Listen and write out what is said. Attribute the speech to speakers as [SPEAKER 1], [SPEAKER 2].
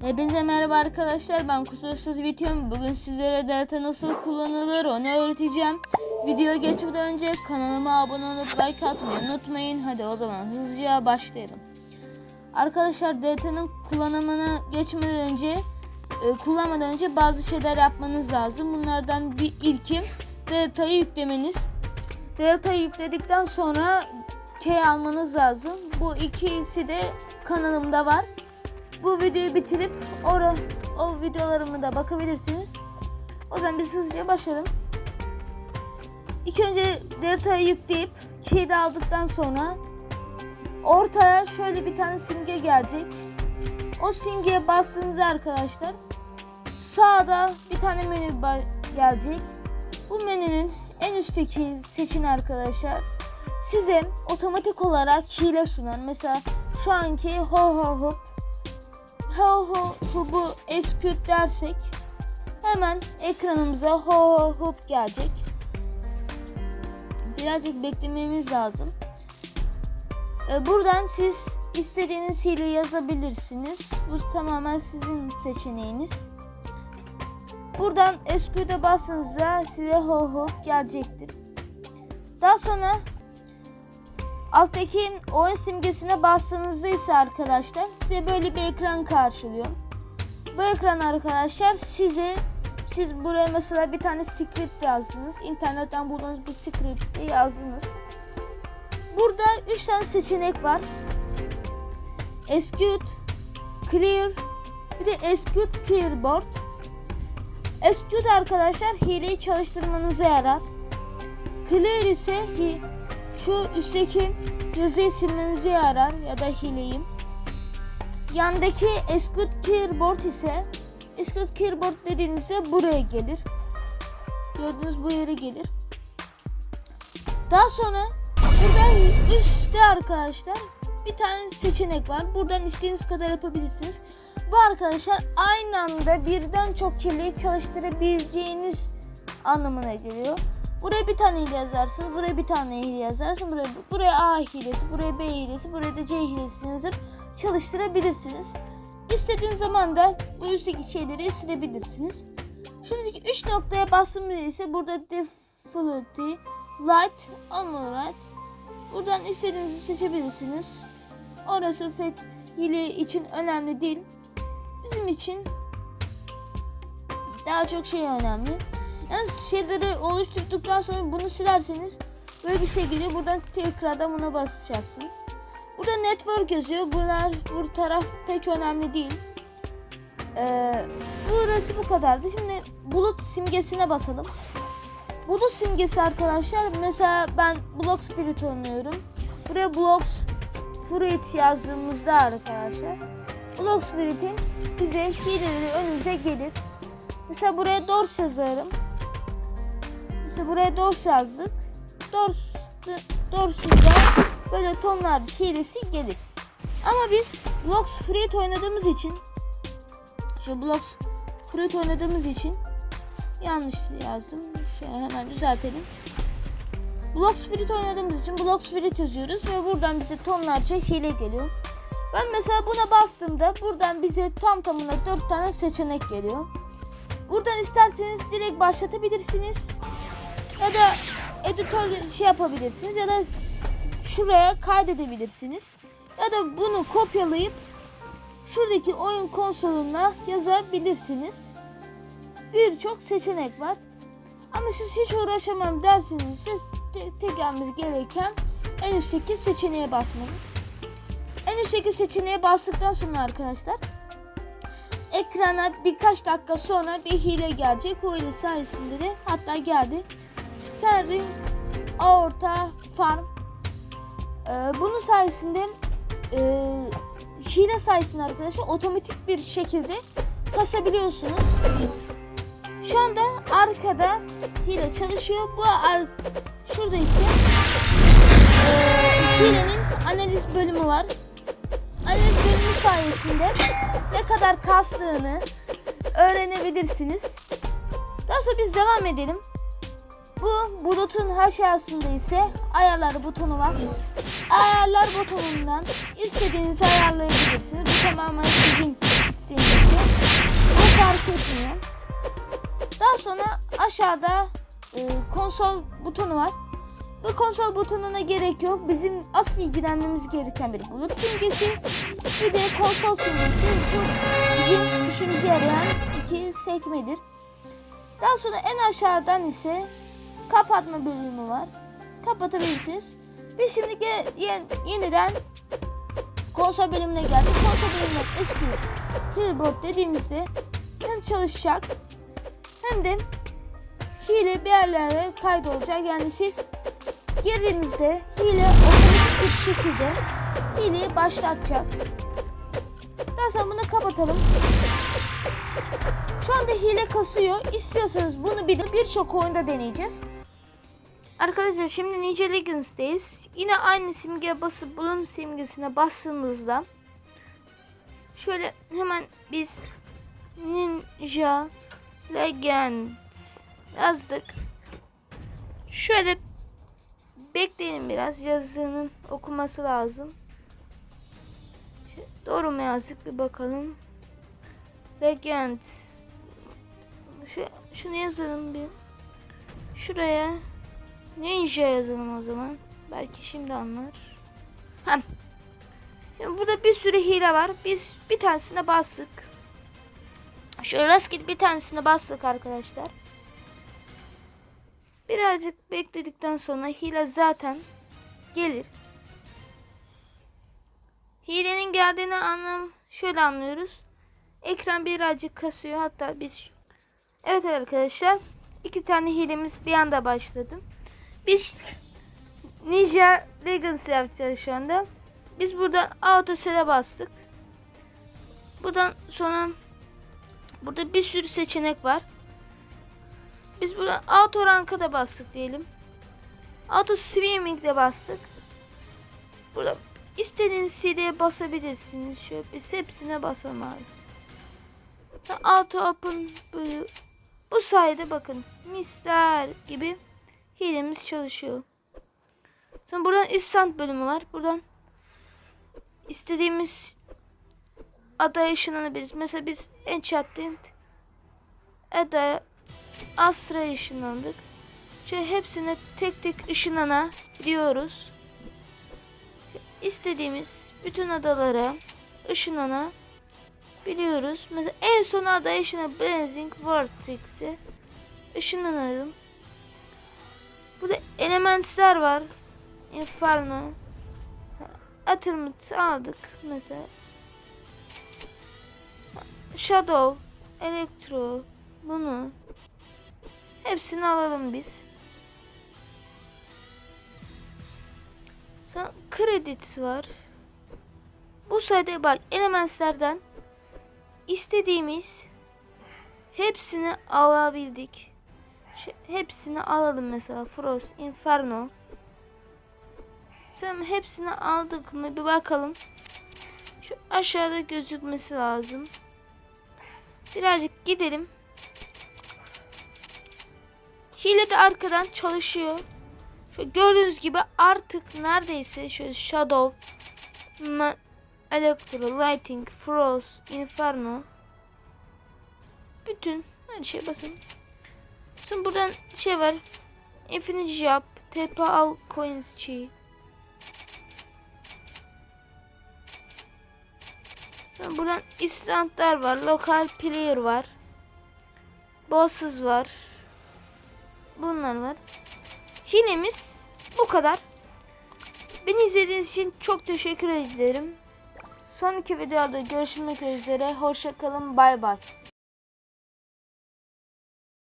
[SPEAKER 1] Hepinize merhaba arkadaşlar ben Kusursuz Videom. Bugün sizlere delta nasıl kullanılır onu öğreteceğim. Video geçmeden önce kanalıma abone olup like atmayı unutmayın. Hadi o zaman hızlıca başlayalım. Arkadaşlar delta'nın kullanımına geçmeden önce e, Kullanmadan önce bazı şeyler yapmanız lazım. Bunlardan bir ilkim delta'yı yüklemeniz. Delta'yı yükledikten sonra key almanız lazım. Bu ikisi de kanalımda var bu videoyu bitirip ora, o videolarımı da bakabilirsiniz. O zaman biz hızlıca başlayalım. İlk önce delta'yı yükleyip key'i aldıktan sonra ortaya şöyle bir tane simge gelecek. O simgeye bastığınızda arkadaşlar sağda bir tane menü gelecek. Bu menünün en üstteki seçin arkadaşlar size otomatik olarak hile sunar. Mesela şu anki ho ho ho ho ho hub'u eskürt dersek hemen ekranımıza ho ho hub gelecek. Birazcık beklememiz lazım. Ee, Buradan siz istediğiniz hile yazabilirsiniz. Bu tamamen sizin seçeneğiniz. Buradan esküde bastığınızda size ho ho gelecektir. Daha sonra Alttaki oyun simgesine bastığınızda ise arkadaşlar size böyle bir ekran karşılıyor. Bu ekran arkadaşlar size siz buraya mesela bir tane script yazdınız. İnternetten bulduğunuz bir script'i yazdınız. Burada 3 tane seçenek var. Execute, Clear, bir de Execute Clearboard. Execute arkadaşlar hileyi çalıştırmanıza yarar. Clear ise hi şu üstteki yazıyı silmenize yarar ya da hileyi. Yandaki Execute Keyboard ise Execute Keyboard dediğinizde buraya gelir. Gördüğünüz bu yere gelir. Daha sonra burada üstte arkadaşlar bir tane seçenek var. Buradan istediğiniz kadar yapabilirsiniz. Bu arkadaşlar aynı anda birden çok hileyi çalıştırabileceğiniz anlamına geliyor. Buraya bir tane hile yazarsınız. Buraya bir tane hile yazarsınız. Buraya, buraya A hilesi, buraya B hilesi, buraya da C hilesi yazıp çalıştırabilirsiniz. İstediğiniz zaman da bu üstteki şeyleri silebilirsiniz. Şuradaki 3 noktaya bastığımda ise burada Difficulty, Light, Light. Buradan istediğinizi seçebilirsiniz. Orası pek hile için önemli değil. Bizim için daha çok şey önemli. Yani şeyleri oluşturduktan sonra bunu silerseniz böyle bir şey geliyor. Buradan tekrardan buna basacaksınız. Burada network yazıyor. Bunlar bu taraf pek önemli değil. Ee, burası bu kadardı. Şimdi bulut simgesine basalım. Bulut simgesi arkadaşlar. Mesela ben Blocks Fruit oynuyorum. Buraya Blocks Fruit yazdığımızda arkadaşlar. Blocks Fruit'in bize hileleri önümüze gelir. Mesela buraya Dors yazarım. Mesela buraya Dors yazdık. Dors, Dors'unda böyle tonlar hilesi gelir. Ama biz Blocks Fruit oynadığımız için şu Blocks Fruit oynadığımız için yanlış yazdım. Şöyle hemen düzeltelim. Blocks Fruit oynadığımız için Blocks Fruit yazıyoruz ve buradan bize tonlarca hile geliyor. Ben mesela buna bastığımda buradan bize tam tamına 4 tane seçenek geliyor. Buradan isterseniz direkt başlatabilirsiniz. Ya da editör şey yapabilirsiniz ya da şuraya kaydedebilirsiniz. Ya da bunu kopyalayıp şuradaki oyun konsoluna yazabilirsiniz. Birçok seçenek var. Ama siz hiç uğraşamam derseniz siz te- tek yapmanız gereken en üstteki seçeneğe basmanız. En üstteki seçeneğe bastıktan sonra arkadaşlar ekrana birkaç dakika sonra bir hile gelecek. O hile sayesinde de hatta geldi. Serring Aorta Farm. Ee, bunun sayesinde e, hile sayesinde arkadaşlar otomatik bir şekilde kasabiliyorsunuz. Şu anda arkada hile çalışıyor. Bu ar şurada ise e, hilenin analiz bölümü var. Analiz bölümü sayesinde ne kadar kastığını öğrenebilirsiniz. Daha sonra biz devam edelim. Bu bulutun aşağısında ise ayarlar butonu var. Ayarlar butonundan istediğinizi ayarlayabilirsiniz. Bu tamamen sizin isteğinizde. Bu fark etmiyor. Daha sonra aşağıda e, konsol butonu var. Bu konsol butonuna gerek yok. Bizim asıl ilgilenmemiz gereken bir bulut simgesi. Bir de konsol simgesi. Bu bizim işimize yarayan iki sekmedir. Daha sonra en aşağıdan ise kapatma bölümü var. Kapatabilirsiniz. Biz şimdi ge- ye- yeniden konsol bölümüne geldik. Konsol bölümüne eski keyboard dediğimizde hem çalışacak hem de hile bir yerlere kaydolacak. Yani siz girdiğinizde hile otomatik bir şekilde hileyi başlatacak. Daha sonra bunu kapatalım. Şu anda hile kasıyor. İstiyorsanız bunu bir birçok oyunda deneyeceğiz. Arkadaşlar şimdi Ninja Legends'teyiz. Yine aynı simge basıp bunun simgesine bastığımızda şöyle hemen biz Ninja Legends yazdık. Şöyle bekleyin biraz yazının okuması lazım. Doğru mu yazdık bir bakalım. Legend. Şu, şunu yazalım bir. Şuraya Ninja yazalım o zaman. Belki şimdi anlar. Hem. Şimdi burada bir sürü hile var. Biz bir tanesine bastık. Şöyle rastgele bir tanesine bastık arkadaşlar. Birazcık bekledikten sonra hile zaten gelir. Hilenin geldiğini anlam şöyle anlıyoruz. Ekran birazcık kasıyor hatta biz Evet arkadaşlar iki tane hilemiz bir anda başladı. Biz Ninja Legends yapacağız şu anda. Biz buradan auto sel'e bastık. Buradan sonra burada bir sürü seçenek var. Biz buradan auto rank'a da bastık diyelim. Auto swimming de bastık. Burada istediğiniz CD'ye basabilirsiniz. Şöyle biz hepsine basalım abi. Auto open böyle. Bu sayede bakın misler gibi hilemiz çalışıyor. Sonra buradan instant bölümü var. Buradan istediğimiz adaya ışınlanabiliriz. Mesela biz Enchantment adaya Astra ışınlandık. Şöyle hepsine tek tek ışınlanabiliyoruz. İstediğimiz bütün adalara ışınlana biliyoruz. Mesela en son adaya ışınlanan Blazing Vortex'e ışınlanalım. Elementler var. Inferno. Atılmıt aldık mesela. Shadow, Electro, bunu. Hepsini alalım biz. Credits var. Bu sayede bak elementlerden istediğimiz hepsini alabildik. Hepsini alalım mesela Frost, Inferno. Sen hepsini aldık mı bir bakalım. Şu aşağıda gözükmesi lazım. Birazcık gidelim. Hile de arkadan çalışıyor. Şu gördüğünüz gibi artık neredeyse şöyle Shadow, Electro, Lighting, Frost, Inferno. Bütün her şeye basın. Şimdi buradan şey var. Infinite Job, TP al coins Chi. Sonra buradan instantlar var. Local player var. Bosses var. Bunlar var. Hilemiz bu kadar. Beni izlediğiniz için çok teşekkür ederim. Sonraki videoda görüşmek üzere. Hoşçakalın. Bay bay.